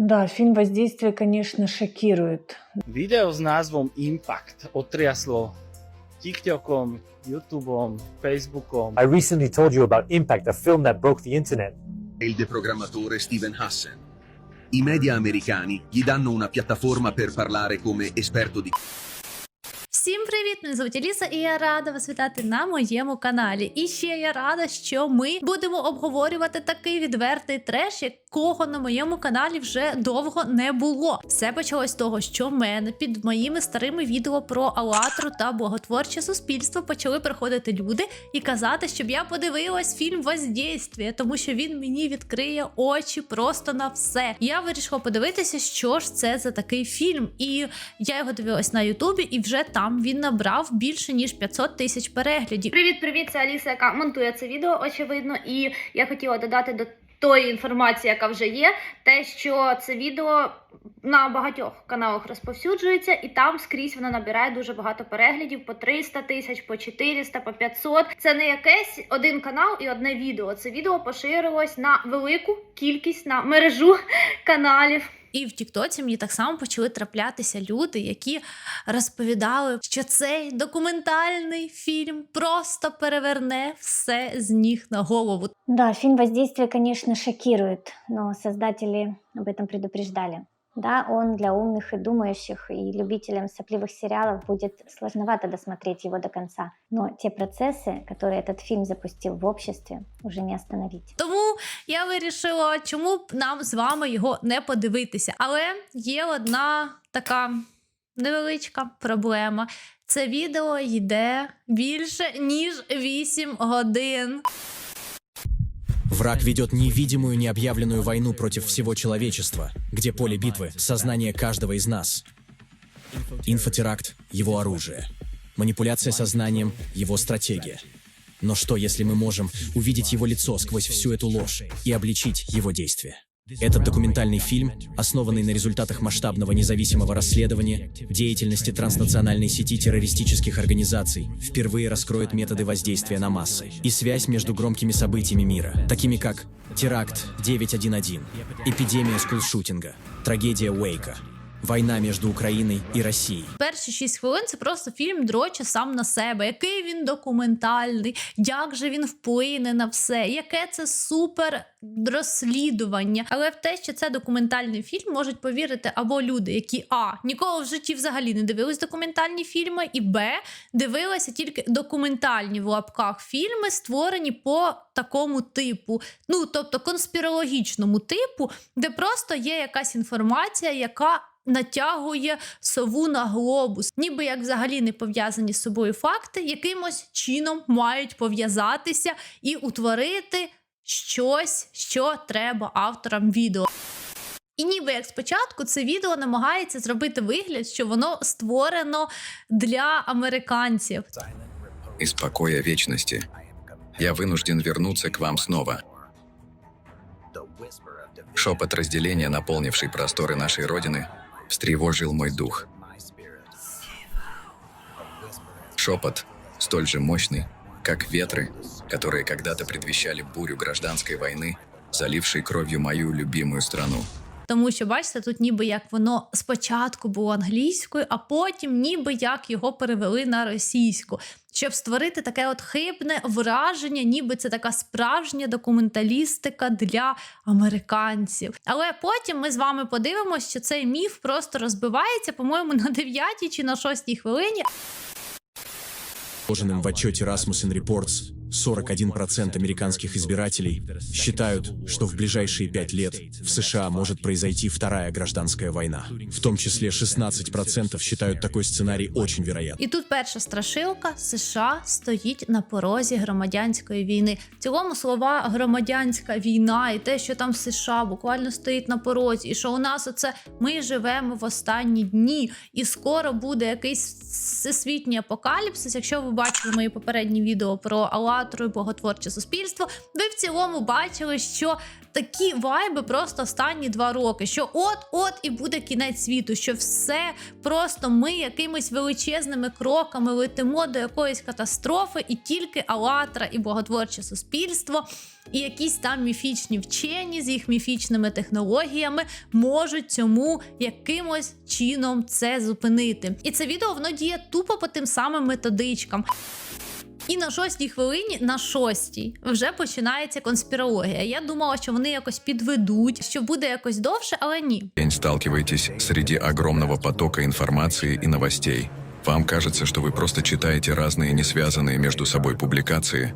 Да, фильм «Воздействие», конечно, шокирует. Video s názvom Impact otriaslo TikTokom, YouTubeom, Facebookom. I recently told you about Impact, a film that broke the internet. il deprogrammatore Steven Hassen. I media americani gli danno una piattaforma per parlare come esperto di Всім привіт! Мене звуть Аліса, і я рада вас вітати на моєму каналі. І ще я рада, що ми будемо обговорювати такий відвертий треш, якого на моєму каналі вже довго не було. Все почалось з того, що в мене під моїми старими відео про Алатру та боготворче суспільство почали приходити люди і казати, щоб я подивилась фільм Воздействие, тому що він мені відкриє очі просто на все. Я вирішила подивитися, що ж це за такий фільм. І я його дивилась на Ютубі, і вже там він набрав більше ніж 500 тисяч переглядів. Привіт, привіт, це Аліса, яка монтує це відео, очевидно. І я хотіла додати до тої інформації, яка вже є, те, що це відео на багатьох каналах розповсюджується, і там скрізь воно набирає дуже багато переглядів по 300 тисяч, по 400, по 500. Це не якесь один канал і одне відео. Це відео поширилось на велику кількість на мережу каналів. І в Тіктоці мені так само почали траплятися люди, які розповідали, що цей документальний фільм просто переверне все з ніг на голову. Да, фильм «Воздействие», конечно, шокирует, но создатели об этом предупреждали Да, он для умных и думающих, и любителям сопливых сериалов будет сложновато досмотреть его до конца. Но те процессы, которые этот фильм запустил в обществе, уже не остановить. Тому я вирішила, чому б нам з вами його не подивитися. Але є одна така невеличка проблема. Це відео йде більше ніж 8 годин. Враг ведет невидимую, необъявленную войну против всего человечества, где поле битвы — сознание каждого из нас. Инфотеракт — его оружие. Манипуляция сознанием — его стратегия. Но что, если мы можем увидеть его лицо сквозь всю эту ложь и обличить его действия? Этот документальный фильм, основанный на результатах масштабного независимого расследования деятельности транснациональной сети террористических организаций, впервые раскроет методы воздействия на массы и связь между громкими событиями мира, такими как теракт 911, эпидемия скулшутинга, трагедия Уэйка, война между Украиной и Россией, Перші 6 хвилин це просто фільм дроче сам на себе. Який він документальний, як же він вплине на все, яке це супер розслідування. Але в те, що це документальний фільм, можуть повірити або люди, які а ніколи в житті взагалі не дивились документальні фільми, і б дивилися тільки документальні в лапках фільми, створені по такому типу, ну тобто конспірологічному типу, де просто є якась інформація, яка натягує сову на глобус, ніби як взагалі не пов'язані з собою факти, якимось чином мають пов'язатися і утворити щось, що треба авторам відео. І ніби як спочатку це відео намагається зробити вигляд, що воно створено для американців. Из покоя вечности я вынужден вернуться к вам снова. Шепот разделения, наполнивший просторы нашей Родины, встревожил мой дух. Шепот, столь же мощный, как ветры, которые когда-то предвещали бурю гражданской войны, залившей кровью мою любимую страну. Тому що, бачите, тут ніби як воно спочатку було англійською, а потім ніби як його перевели на російську, щоб створити таке от хибне враження, ніби це така справжня документалістика для американців. Але потім ми з вами подивимося, що цей міф просто розбивається, по-моєму, на 9 чи на 6 хвилині. Изложенным в отчете Rasmussen Reports, 41% американских избирателей считают, что в ближайшие пять лет в США может произойти вторая гражданская война. В том числе 16% считают такой сценарий очень вероятным. І тут перша страшилка США стоїть на порозі громадянської війни. В цілому слова громадянська війна і те, що там США буквально стоїть на порозі, і що у нас оце ми живемо в останні дні, і скоро буде якийсь всесвітній апокаліпсис. Якщо ви бачили мої попередні відео про Алла Алатру і Боготворче суспільство, ви в цілому бачили, що такі вайби просто останні два роки. Що от-от і буде кінець світу, що все просто ми якимись величезними кроками летимо до якоїсь катастрофи, і тільки Алатра і Боготворче суспільство. І якісь там міфічні вчені з їх міфічними технологіями можуть цьому якимось чином це зупинити. І це відео воно діє тупо по тим самим методичкам. І на шостій хвилині, на шостій, вже починається конспірологія. Я думала, що вони якось підведуть, що буде якось довше, але ні. день сталкиваетесь среди огромного потока информации и новостей. Вам кажется, что вы просто читаете разные не связанные между собой публикации,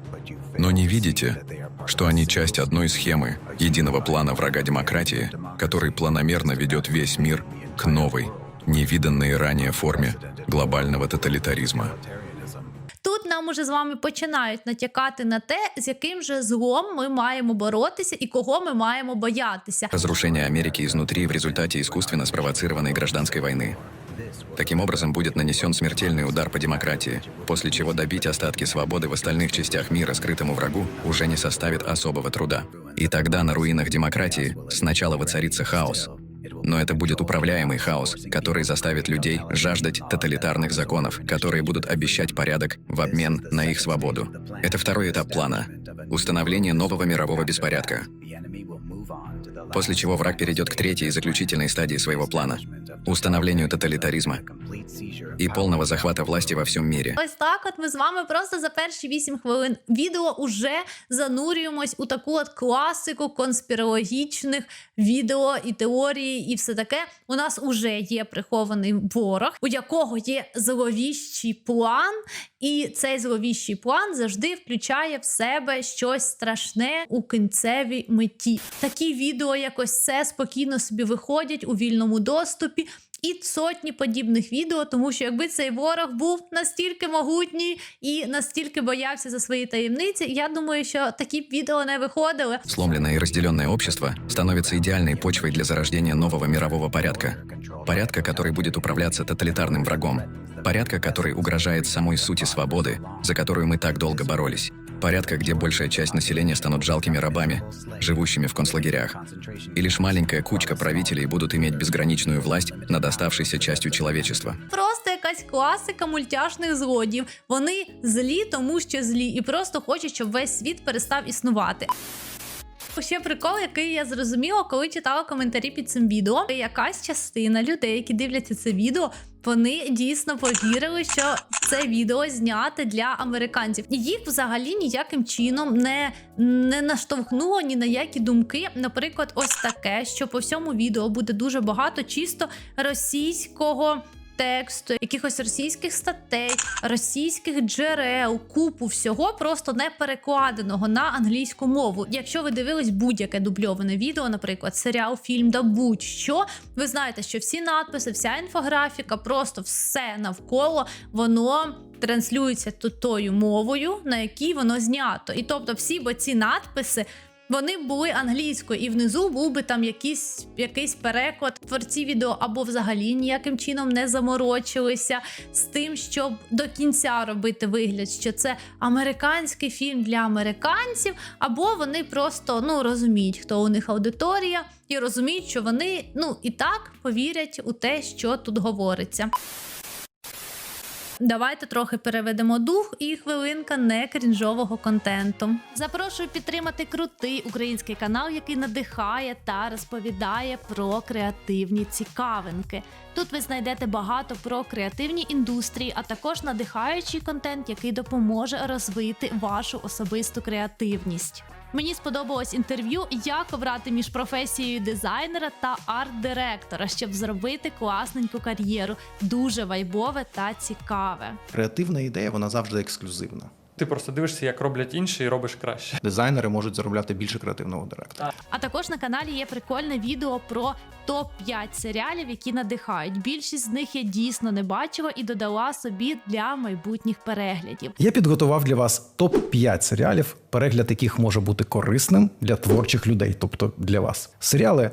но не видите, что они часть одной схемы, единого плана врага демократии, который планомерно ведет весь мир к новой, невиданной ранее форме глобального тоталитаризма. Тут нам уже з вами починають натякати на те, з яким же злом ми маємо боротися і кого ми маємо боятися. Разрушение Америки изнутри в результате искусственно спровоцированной гражданской войны. Таким образом будет нанесен смертельный удар по демократии, после чего добить остатки свободы в остальных частях мира скрытому врагу уже не составит особого труда. И тогда на руинах демократии сначала воцарится хаос. Но это будет управляемый хаос, который заставит людей жаждать тоталитарных законов, которые будут обещать порядок в обмен на их свободу. Это второй этап плана – установление нового мирового беспорядка. После чего враг перейдет к третьей и заключительной стадии своего плана – установлению тоталитаризма и полного захвата власти во всем мире. Ось так, от ми з вами просто за перші 8 хвилин відео уже занурюємось у таку от класику конспірологічних відео і теорії, і все таке. У нас уже є прихований ворог, у якого є зловіщий план, і цей зловіщий план завжди включає в себе щось страшне у кінцевій меті. Такі відео, якось це спокійно собі виходять у вільному доступі. І сотні подібних відео, тому що якби цей ворог був настільки могутній і настільки боявся за свої таємниці, я думаю, що такі б відео не виходили. Сломленное и разделенное общество становится идеальной почвой для зарождения нового мирового порядка. Порядка, который будет управляться тоталитарным врагом. Порядка, который угрожает самой сути свободы, за которую мы так долго боролись. Порядка, где большая часть населения станут жалкими рабами, живущими в концлагерях. И лишь маленькая кучка правителей будут иметь безграничную власть над оставшейся частью человечества. Просто якась класика мультяшних злодів. Вони злі, тому що злі, і просто хочуть, щоб весь світ перестав існувати. Ще прикол, який я зрозуміла, коли читала коментарі під цим відео. Якась частина людей, які дивляться це відео, вони дійсно повірили, що це відео зняте для американців, їх взагалі ніяким чином не, не наштовхнуло ні на які думки. Наприклад, ось таке, що по всьому відео буде дуже багато чисто російського. Тексту, якихось російських статей, російських джерел, купу всього просто не перекладеного на англійську мову. Якщо ви дивились будь-яке дубльоване відео, наприклад, серіал, фільм да будь-що, ви знаєте, що всі надписи, вся інфографіка, просто все навколо воно. Транслюється тою мовою, на якій воно знято. І тобто всі бо ці надписи вони були англійською, і внизу був би там якийсь, якийсь переклад. Творці відео або взагалі ніяким чином не заморочилися з тим, щоб до кінця робити вигляд, що це американський фільм для американців, або вони просто ну розуміють, хто у них аудиторія, і розуміють, що вони ну і так повірять у те, що тут говориться. Давайте трохи переведемо дух і хвилинка не крінжового контенту. Запрошую підтримати крутий український канал, який надихає та розповідає про креативні цікавинки. Тут ви знайдете багато про креативні індустрії, а також надихаючий контент, який допоможе розвити вашу особисту креативність. Мені сподобалось інтерв'ю, як обрати між професією дизайнера та арт-директора, щоб зробити класненьку кар'єру. Дуже вайбове та цікаве. Креативна ідея вона завжди ексклюзивна. Ти просто дивишся, як роблять інші, і робиш краще. Дизайнери можуть заробляти більше креативного директора. А також на каналі є прикольне відео про топ 5 серіалів, які надихають. Більшість з них я дійсно не бачила і додала собі для майбутніх переглядів. Я підготував для вас топ 5 серіалів, перегляд яких може бути корисним для творчих людей, тобто для вас. Серіали,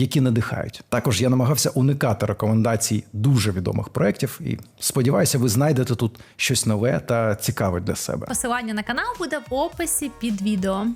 які надихають. Також я намагався уникати рекомендацій дуже відомих проєктів і сподіваюся, ви знайдете тут щось нове та цікаве для себе. Посилання на канал буде в описі під відео.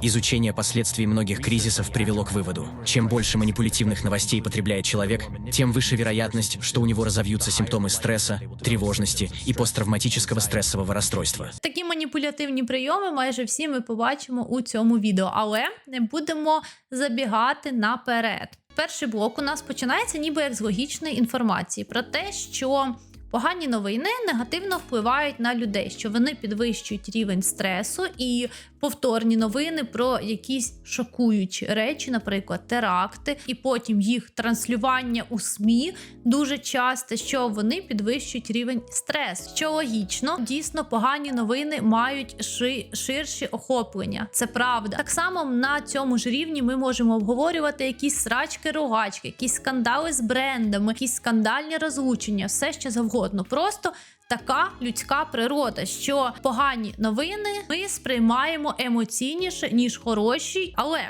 Изучение последствий многих кризисов привело к выводу. Чем больше манипулятивных новостей потребляет человек, тем выше вероятность, что у него разовьются симптомы стресса, тревожности и посттравматического стрессового расстройства. Такі маніпулятивні прийоми майже всі ми побачимо у цьому відео, але не будемо забігати наперед. Перший блок у нас починається ніби як з логічної інформації про те, що погані новини негативно впливають на людей, що вони підвищують рівень стресу і повторні новини про якісь шокуючі речі, наприклад, теракти, і потім їх транслювання у СМІ дуже часто, що вони підвищують рівень стресу. Що логічно, дійсно погані новини мають ши- ширші охоплення. Це правда. Так само на цьому ж рівні ми можемо обговорювати якісь срачки, рогачки, якісь скандали з брендами, якісь скандальні розлучення, все що завгодно. Просто така людська природа, що погані новини ми сприймаємо емоційніше ніж хороші, але.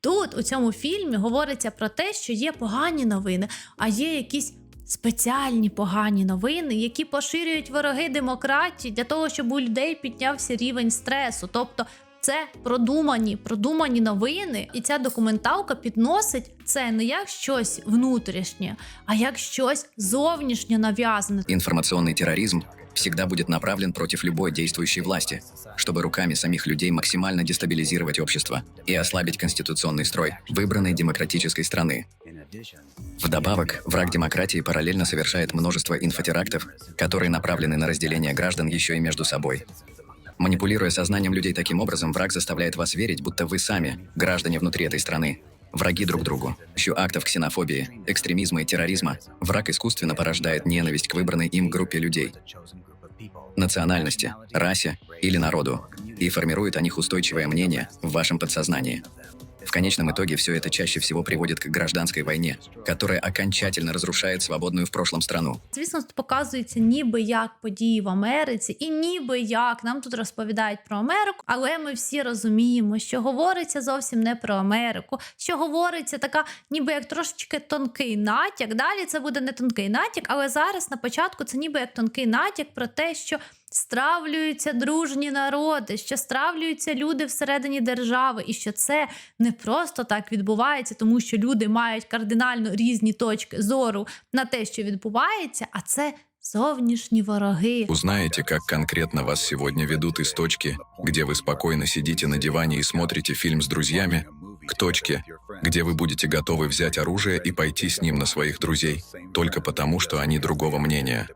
Тут у цьому фільмі говориться про те, що є погані новини, а є якісь спеціальні погані новини, які поширюють вороги демократії для того, щоб у людей піднявся рівень стресу. Тобто це продумані, продумані новини, і ця документалка підносить це не як щось внутрішнє, а як щось зовнішнє нав'язане. Информационный терроризм всегда будет направлен против любой действующей власти, чтобы руками самих людей максимально дестабилизировать общество и ослабить конституционный строй выбранной демократической страны. Вдобавок, враг демократии параллельно совершает множество инфотерактов, которые направлены на разделение граждан еще и между собой. Манипулируя сознанием людей таким образом, враг заставляет вас верить, будто вы сами, граждане внутри этой страны, враги друг другу. Помощью актов ксенофобии, экстремизма и терроризма враг искусственно порождает ненависть к выбранной им группе людей, национальности, расе или народу и формирует о них устойчивое мнение в вашем подсознании. В конечном итоге все это чаще всего приводит к гражданской войне, которая окончательно разрушает свободную в прошлом страну. Звісно, показується ніби як події в Америці, і ніби як нам тут розповідають про Америку, але ми всі розуміємо, що говориться зовсім не про Америку, що говориться така, ніби як трошечки тонкий натяк. Далі це буде не тонкий натяк, але зараз на початку це ніби як тонкий натяк про те, що Стравлюються дружні народи, що стравлюються люди всередині держави, і що це не просто так відбувається, тому що люди мають кардинально різні точки зору на те, що відбувається, а це зовнішні вороги. Узнаете, как конкретно вас сегодня ведут из точки, где вы спокойно сидите на диване и смотрите фильм с друзьями, к точке, где вы будете готовы взять оружие и пойти с ним на своих друзей, только потому, что они другого мнения.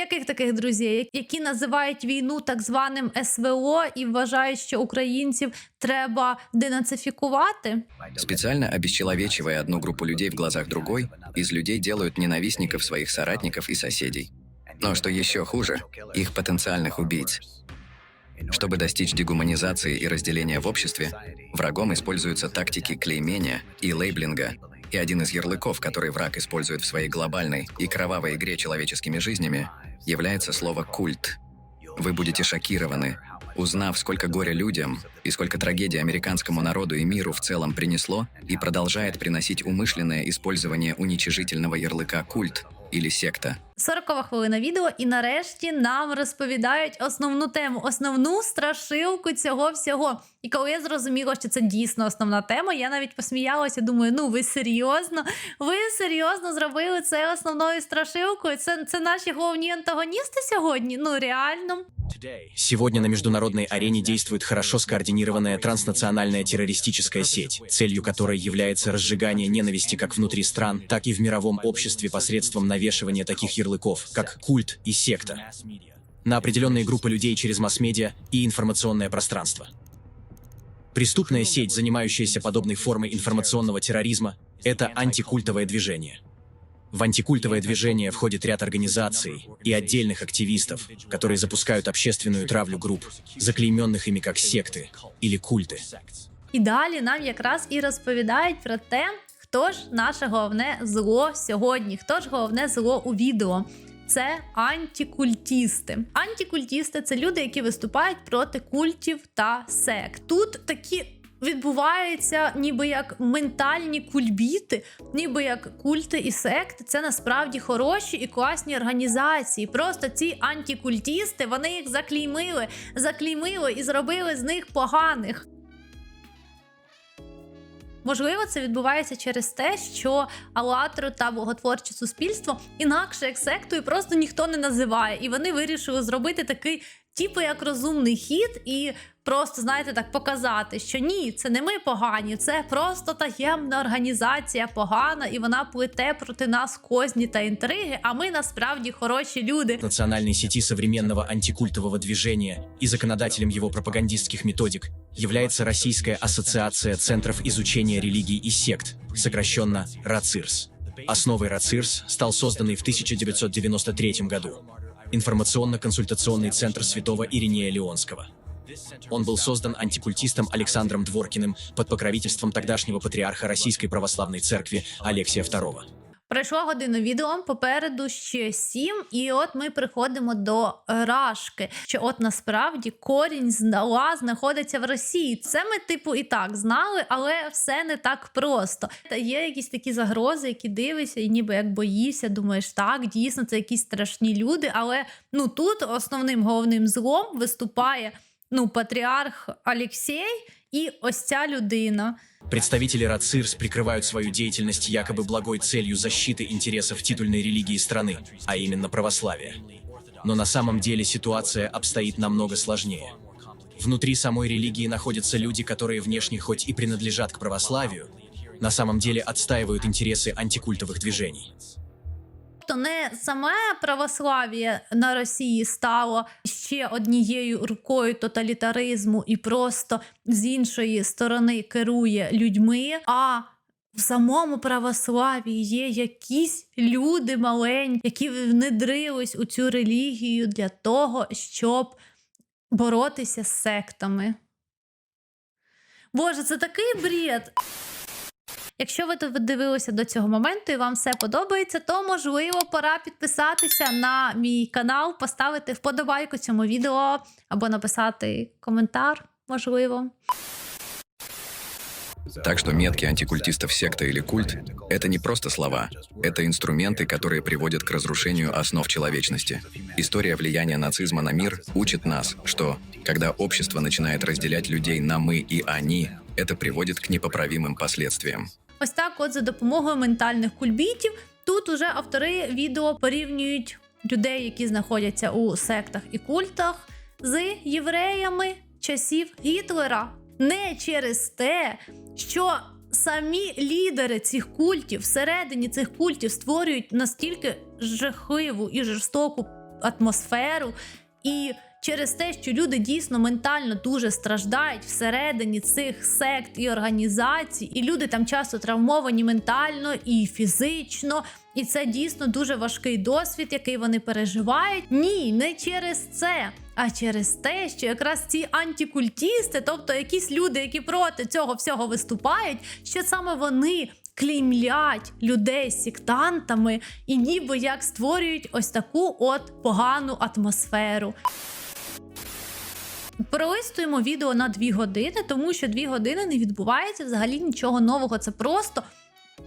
яких таких друзів, які називають війну так званим СВО і вважають, що українців треба денацифікувати? Специально обесчеловечивая одну группу людей в глазах другой, из людей делают ненавистников своих соратников и соседей. Но что еще хуже, их потенциальных убийц. Чтобы достичь дегуманизации и разделения в обществе, врагом используются тактики клеймения и лейблинга. И один из ярлыков, который враг использует в своей глобальной и кровавой игре человеческими жизнями, является слово «культ». Вы будете шокированы, узнав, сколько горя людям и сколько трагедий американскому народу и миру в целом принесло и продолжает приносить умышленное использование уничижительного ярлыка «культ» или «секта». 40 хвилина відео, і нарешті нам розповідають основну тему, основну страшилку цього всього. І коли я зрозуміла, що це дійсно основна тема, я навіть посміялася. Думаю, ну ви серйозно? Ви серйозно зробили це основною страшилкою? Це, це наші головні антагоністи сьогодні? Ну реально. Сегодня на международной арене действует хорошо скоординированная транснациональная террористическая сеть, целью которой является разжигание ненависти как внутри стран, так и в мировом обществе посредством навешивания таких ярлыков, как культ и секта, на определенные группы людей через масс-медиа и информационное пространство. Преступная сеть, занимающаяся подобной формой информационного терроризма, это антикультовое движение. В антикультовое движение входит ряд организаций и отдельных активистов, которые запускают общественную травлю групп, заклейменных ими как секты или культы. І далі нам якраз і розповідають про те, хто ж наше головне зло сьогодні, хто ж головне зло у відео. Це антикультісти. Антикультісти це люди, які виступають проти культів та сект. Тут такі відбуваються ніби як ментальні кульбіти, ніби як культи і секти. Це насправді хороші і класні організації. Просто ці антикультісти вони їх заклеймили, заклеймили і зробили з них поганих. Можливо, це відбувається через те, що Алатру та боготворче суспільство інакше як сектою просто ніхто не називає, і вони вирішили зробити такий, типу, як розумний хід, і просто, знаєте, так показати, що ні, це не ми погані, це просто таємна організація погана, і вона плете проти нас козні та інтриги. А ми насправді хороші люди. национальной сети современного антикультового движения и законодателем его пропагандистских методик является Российская ассоциация центров изучения религий и сект, сокращенно РАЦИРС. Основой РАЦИРС стал созданный в 1993 году информационно-консультационный центр святого Иринея Леонского. Он был создан антикультистом Александром Дворкиным под покровительством тогдашнего патриарха Российской Православной Церкви Алексия II. Пройшла година відео, попереду ще сім, і от ми приходимо до Рашки. Що от насправді корінь зла знаходиться в Росії. Це ми, типу, і так знали, але все не так просто. Та є якісь такі загрози, які дивишся, і ніби як боїшся, думаєш, так, дійсно, це якісь страшні люди. Але ну тут основним головним злом виступає ну, патріарх Алексій і ось ця людина. Представители РАЦИРС прикрывают свою деятельность якобы благой целью защиты интересов титульной религии страны, а именно православия. Но на самом деле ситуация обстоит намного сложнее. Внутри самой религии находятся люди, которые внешне хоть и принадлежат к православию, на самом деле отстаивают интересы антикультовых движений. Тобто не саме православ'я на Росії стало ще однією рукою тоталітаризму і просто з іншої сторони керує людьми, а в самому православі є якісь люди маленькі, які внедрились у цю релігію для того, щоб боротися з сектами. Боже, це такий бред. Якщо ви тут дивилися до цього моменту і вам все подобається, то можливо пора підписатися на мій канал, поставити вподобайку цьому відео або написати коментар, можливо. Так что метки антикультистов секта или культ – это не просто слова, это инструменты, которые приводят к разрушению основ человечности. История влияния нацизма на мир учит нас, что, когда общество начинает разделять людей на «мы» и «они», это приводит к непоправимым последствиям. Ось так, от за допомогою ментальних кульбітів, тут уже автори відео порівнюють людей, які знаходяться у сектах і культах, з євреями часів Гітлера. Не через те, що самі лідери цих культів всередині цих культів створюють настільки жахливу і жорстоку атмосферу, і через те, що люди дійсно ментально дуже страждають всередині цих сект і організацій, і люди там часто травмовані ментально і фізично. І це дійсно дуже важкий досвід, який вони переживають. Ні, не через це, а через те, що якраз ці антикультісти, тобто якісь люди, які проти цього всього виступають, що саме вони клеймлять людей сектантами і ніби як створюють ось таку от погану атмосферу. Пролистуємо відео на 2 години, тому що 2 години не відбувається взагалі нічого нового. Це просто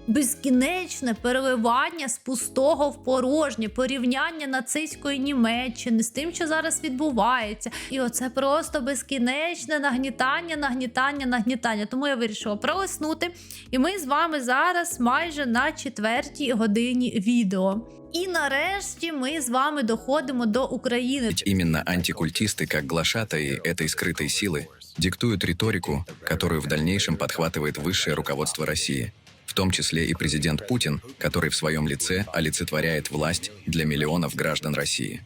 безкінечне переливання з пустого в порожнє, порівняння нацистської Німеччини з тим, що зараз відбувається. І оце просто безкінечне нагнітання, нагнітання, нагнітання. Тому я вирішила пролиснути. І ми з вами зараз майже на четвертій годині відео. І нарешті ми з вами доходимо до України. Ведь именно антикультисты, как глашатаи этой скрытой силы, диктуют риторику, которую в дальнейшем подхватывает высшее руководство России, в том числе и президент Путин, который в своем лице олицетворяет власть для миллионов граждан России.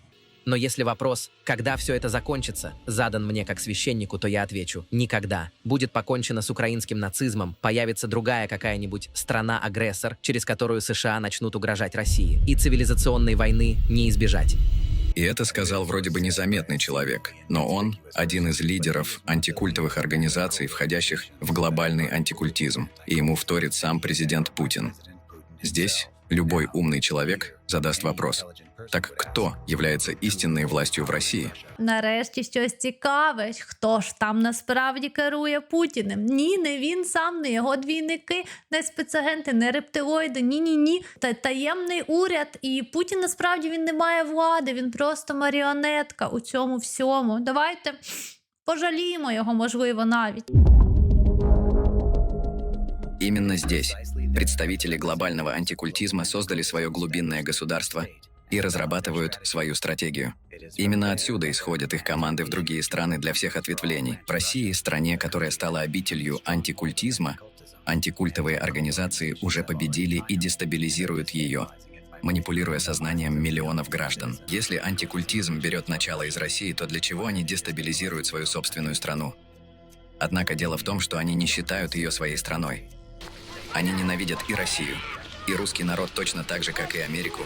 Но если вопрос, когда все это закончится, задан мне как священнику, то я отвечу – никогда. Будет покончено с украинским нацизмом, появится другая какая-нибудь страна-агрессор, через которую США начнут угрожать России. И цивилизационной войны не избежать. И это сказал вроде бы незаметный человек, но он – один из лидеров антикультовых организаций, входящих в глобальный антикультизм, и ему вторит сам президент Путин. Здесь любой умный человек задаст вопрос, Так кто является истинной властью в России? Нарешті щось цікаве. Хто ж там насправді керує Путіним? Ні, не він сам, не його двійники, не спецагенти, не рептилоїди. Ні, ні, ні. Та таємний уряд. І Путін насправді він не має влади. Він просто маріонетка у цьому всьому. Давайте пожаліємо його, можливо, навіть. Именно здесь представители глобального антикультизма создали свое глубинное государство и разрабатывают свою стратегию. Именно отсюда исходят их команды в другие страны для всех ответвлений. В России, стране, которая стала обителью антикультизма, антикультовые организации уже победили и дестабилизируют ее, манипулируя сознанием миллионов граждан. Если антикультизм берет начало из России, то для чего они дестабилизируют свою собственную страну? Однако дело в том, что они не считают ее своей страной. Они ненавидят и Россию, и русский народ точно так же, как и Америку,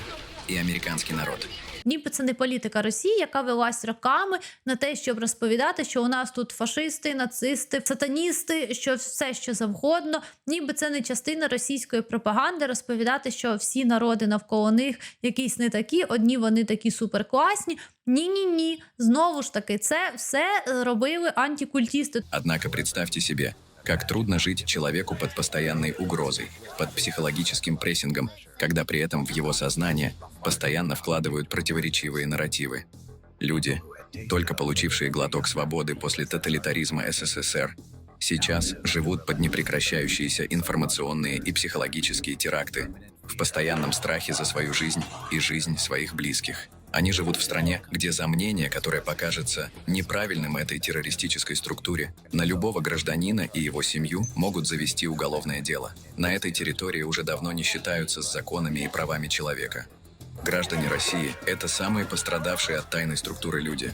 и американский народ. Ніби це не політика Росії, яка велась роками на те, щоб розповідати, що у нас тут фашисти, нацисти, сатаністи, що все що завгодно. Ніби це не частина російської пропаганди розповідати, що всі народи навколо них якісь не такі, одні вони такі суперкласні. Ні, ні, ні. Знову ж таки, це все е, робили антикультісти. Однако представьте себе, как трудно жить человеку под постоянной угрозой, под психологическим прессингом, когда при этом в его сознание постоянно вкладывают противоречивые нарративы. Люди, только получившие глоток свободы после тоталитаризма СССР, сейчас живут под непрекращающиеся информационные и психологические теракты, в постоянном страхе за свою жизнь и жизнь своих близких. Они живут в стране, где за мнение, которое покажется неправильным этой террористической структуре, на любого гражданина и его семью могут завести уголовное дело. На этой территории уже давно не считаются с законами и правами человека. Граждане России – это самые пострадавшие от тайной структуры люди.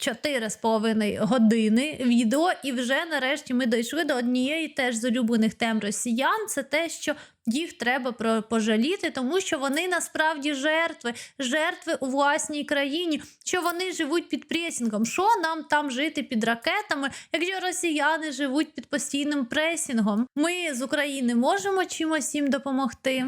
Чотири з половиною години відео, і вже нарешті ми дійшли до однієї теж з улюблених тем росіян. Це те, що їх треба пожаліти, тому що вони насправді жертви, жертви у власній країні, що вони живуть під пресінгом. Що нам там жити під ракетами, якщо росіяни живуть під постійним пресінгом? Ми з України можемо чимось їм допомогти.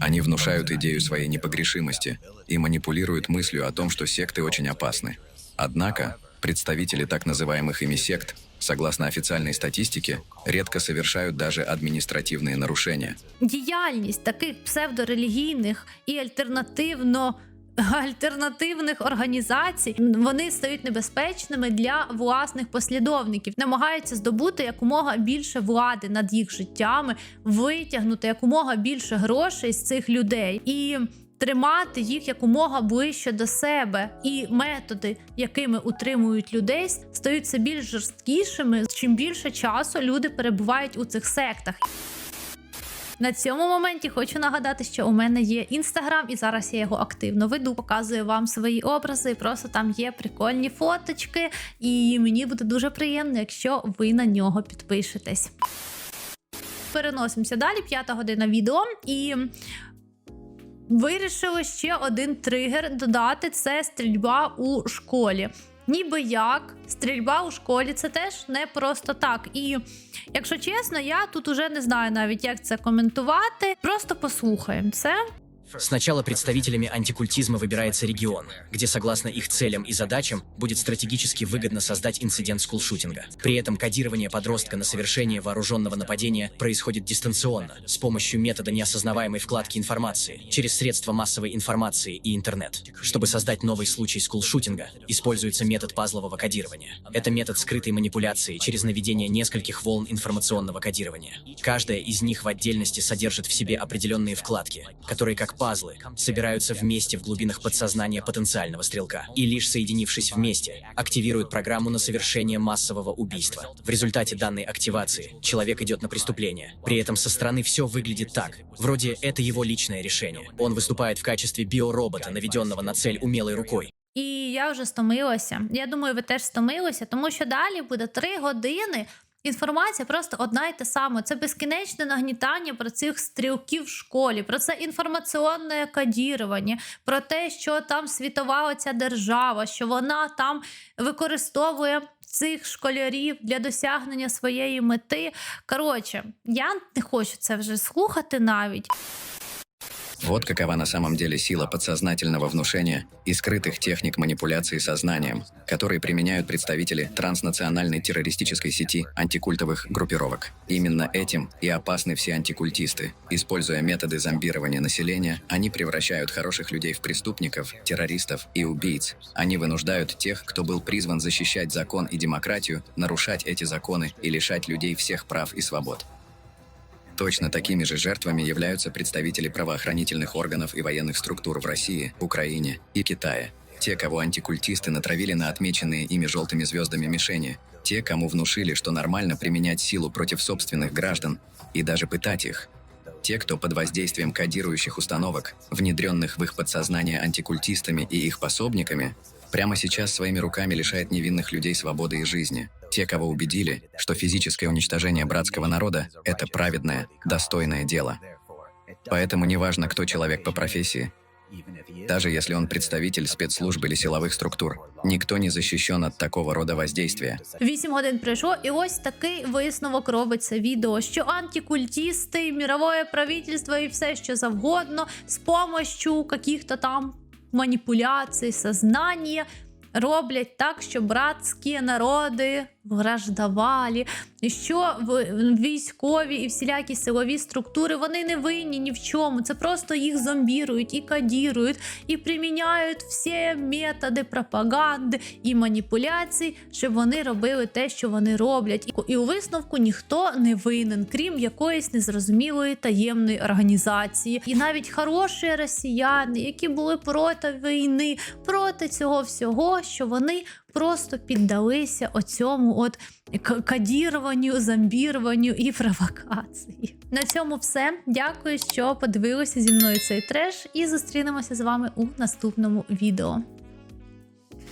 Они внушают идею своей непогрешимости и манипулируют мыслью о том, что секты очень опасны. Однако, представители так называемых ими сект, согласно официальной статистике, редко совершают даже административные нарушения. діяльність таких псевдорелігійних і альтернативно. Альтернативних організацій вони стають небезпечними для власних послідовників, намагаються здобути якомога більше влади над їх життями, витягнути якомога більше грошей з цих людей і тримати їх якомога ближче до себе. І методи, якими утримують людей, стають все більш жорсткішими. Чим більше часу люди перебувають у цих сектах. На цьому моменті хочу нагадати, що у мене є інстаграм, і зараз я його активно веду. Показую вам свої образи. Просто там є прикольні фоточки, і мені буде дуже приємно, якщо ви на нього підпишетесь. Переносимося далі. П'ята година відео і. Вирішили ще один тригер додати це стрільба у школі. Ніби як стрільба у школі це теж не просто так. І якщо чесно, я тут уже не знаю навіть, як це коментувати. Просто послухаємо це. Сначала представителями антикультизма выбирается регион, где, согласно их целям и задачам, будет стратегически выгодно создать инцидент скулшутинга. При этом кодирование подростка на совершение вооруженного нападения происходит дистанционно, с помощью метода неосознаваемой вкладки информации, через средства массовой информации и интернет. Чтобы создать новый случай скулшутинга, используется метод пазлового кодирования. Это метод скрытой манипуляции через наведение нескольких волн информационного кодирования. Каждая из них в отдельности содержит в себе определенные вкладки, которые как пазлы собираются вместе в глубинах подсознания потенциального стрелка и лишь соединившись вместе, активируют программу на совершение массового убийства. В результате данной активации человек идет на преступление. При этом со стороны все выглядит так. Вроде это его личное решение. Он выступает в качестве биоробота, наведенного на цель умелой рукой. І я вже стомилася. Я думаю, ви теж стомилися, тому що далі буде три години. Інформація просто одна й те саме. Це безкінечне нагнітання про цих стрілків в школі, про це інформаційне кодірування, про те, що там світова оця держава, що вона там використовує цих школярів для досягнення своєї мети. Коротше, я не хочу це вже слухати навіть. Вот какова на самом деле сила подсознательного внушения и скрытых техник манипуляции сознанием, которые применяют представители транснациональной террористической сети антикультовых группировок. Именно этим и опасны все антикультисты. Используя методы зомбирования населения, они превращают хороших людей в преступников, террористов и убийц. Они вынуждают тех, кто был призван защищать закон и демократию, нарушать эти законы и лишать людей всех прав и свобод. Точно такими же жертвами являются представители правоохранительных органов и военных структур в России, Украине и Китае. Те, кого антикультисты натравили на отмеченные ими желтыми звездами мишени. Те, кому внушили, что нормально применять силу против собственных граждан и даже пытать их. Те, кто под воздействием кодирующих установок, внедренных в их подсознание антикультистами и их пособниками, прямо сейчас своими руками лишает невинных людей свободы и жизни. Те, кого убедили, что физическое уничтожение братского народа – это праведное, достойное дело. Поэтому неважно, кто человек по профессии, даже если он представитель спецслужб или силовых структур, никто не защищен от такого рода воздействия. 8 годин пройшло, і ось такий висновок робить це відео, що антикультісти, мірове правительство і все що завгодно з помощью каких-то там маніпуляцій, сознання роблять так, що братські народи враждавали, і що військові і всілякі силові структури вони не винні ні в чому. Це просто їх зомбірують і кодірують, і приміняють всі методи пропаганди і маніпуляцій, щоб вони робили те, що вони роблять. І у висновку ніхто не винен, крім якоїсь незрозумілої таємної організації. І навіть хороші росіяни, які були проти війни, проти цього всього, що вони просто піддалися оцьому от кадіруванню, зомбіруванню і провокації. На цьому все. Дякую, що подивилися зі мною цей треш, і зустрінемося з вами у наступному відео.